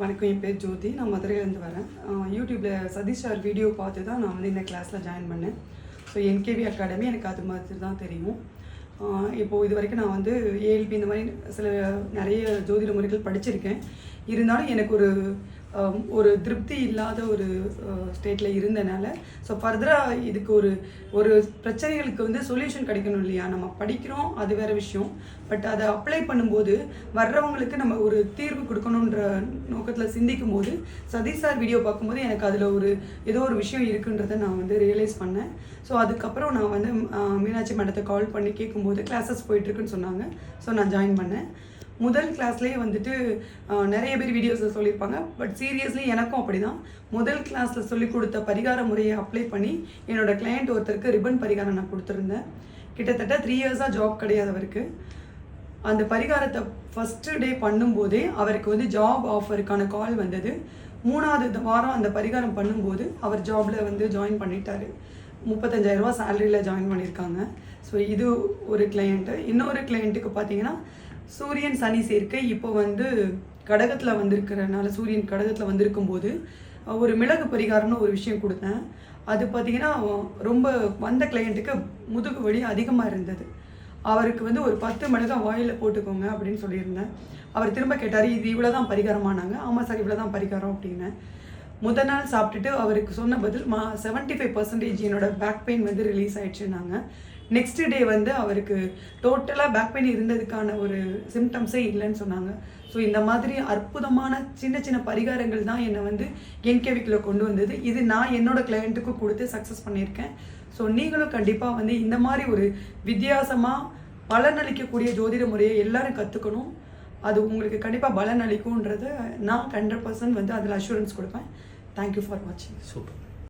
வணக்கம் என் பேர் ஜோதி. நான் மதுரையிலேருந்து வரேன். யூடியூப்பில் சதீஷ் சார் வீடியோ பார்த்து தான் நான் வந்து இந்த கிளாஸில் ஜாயின் பண்ணேன். ஸோ என்கேவி அகாடமி எனக்கு அது மாதிரி தான் தெரியும். இப்போது இது வரைக்கும் நான் வந்து ஏஎல்பி இந்த மாதிரி சில நிறைய ஜோதிட முறைகள் படிச்சிருக்கேன். இருந்தாலும் எனக்கு ஒரு ஒரு திருப்தி இல்லாத ஒரு ஸ்டேட்டில் இருந்தனால ஸோ ஃபர்தராக இதுக்கு ஒரு ஒரு பிரச்சனைகளுக்கு வந்து சொல்யூஷன் கிடைக்கணும் இல்லையா? நம்ம படிக்கிறோம் அது வேற விஷயம். பட் அதை அப்ளை பண்ணும்போது வர்றவங்களுக்கு நம்ம ஒரு தீர்வு கொடுக்கணுன்ற நோக்கத்தில் சிந்திக்கும் போது சதீஷ் சார் வீடியோ பார்க்கும்போது எனக்கு அதில் ஒரு ஏதோ ஒரு விஷயம் இருக்குன்றதை நான் வந்து ரியலைஸ் பண்ணேன். ஸோ அதுக்கப்புறம் நான் வந்து மீனாட்சி மேடத்தை கால் பண்ணி கேட்கும்போது கிளாஸஸ் போயிட்டுருக்குன்னு சொன்னாங்க. ஸோ நான் ஜாயின் பண்ணேன். முதல் கிளாஸ்லேயே வந்துட்டு நிறைய பேர் வீடியோஸில் சொல்லியிருப்பாங்க. பட் சீரியஸ்லி எனக்கும் அப்படி தான் முதல் கிளாஸில் சொல்லி கொடுத்த பரிகார முறையை அப்ளை பண்ணி என்னோட கிளையண்ட் ஒருத்தருக்கு ரிப்பன் பரிகாரம் நான் கொடுத்துருந்தேன். கிட்டத்தட்ட த்ரீ இயர்ஸாக ஜாப் கிடையாது அவருக்கு. அந்த பரிகாரத்தை ஃபஸ்ட்டு டே பண்ணும்போதே அவருக்கு வந்து ஜாப் ஆஃபருக்கான கால் வந்தது. மூணாவது வாரம் அந்த பரிகாரம் பண்ணும்போது அவர் ஜாபில் வந்து ஜாயின் பண்ணிட்டாரு. முப்பத்தஞ்சாயிரரூபா சேலரியில் ஜாயின் பண்ணியிருக்காங்க. ஸோ இது ஒரு கிளையண்ட்டு இன்னொரு கிளையண்ட்டுக்கு பார்த்தீங்கன்னா சூரியன் சனி சேர்க்கை இப்போ வந்து கடகத்தில் வந்திருக்கிறனால சூரியன் கடகத்தில் வந்திருக்கும் போது ஒரு மிளகு பரிகாரம்னு ஒரு விஷயம் கொடுத்தேன். அது பார்த்தீங்கன்னா ரொம்ப வந்த கிளையண்ட்டுக்கு முதுகு வலி அதிகமாக இருந்தது. அவருக்கு வந்து ஒரு பத்து மிளகாய் வாயில் போட்டுக்கோங்க அப்படின்னு சொல்லியிருந்தேன். அவர் திரும்ப கேட்டார் இது இவ்வளோ தான் பரிகாரமானாங்க. ஆமாம் சார் இவ்வளோ தான் பரிகாரம் அப்படின்னு முத நாள் சாப்பிட்டுட்டு அவருக்கு சொன்ன பதில் மா செவன்ட்டி ஃபைவ் பர்சன்டேஜ் என்னோட பேக் பெயின் வந்து ரிலீஸ் ஆயிடுச்சுனாங்க நெக்ஸ்ட் டே வந்து அவருக்கு டோட்டலாக பேக் பெயின் இருந்ததுக்கான ஒரு சிம்டம்ஸே இல்லைன்னு சொன்னாங்க. ஸோ இந்த மாதிரி அற்புதமான சின்ன சின்ன பரிகாரங்கள் தான் என்னை வந்து என்கேவிக்கில் கொண்டு வந்தது. இது நான் என்னோட கிளையண்ட்டுக்கு கொடுத்து சக்ஸஸ் பண்ணியிருக்கேன். ஸோ நீங்களும் கண்டிப்பாக வந்து இந்த மாதிரி ஒரு வித்தியாசமாக பலனளிக்கக்கூடிய ஜோதிட முறையை எல்லாரும் கற்றுக்கணும் அது உங்களுக்கு கண்டிப்பாக பலன் அளிக்கும்ன்றதை நான் ஹண்ட்ரட் பர்சன்ட் வந்து அதில் அஷூரன்ஸ் கொடுப்பேன். தேங்க்யூ ஃபார் வாட்சிங் சூப்பர்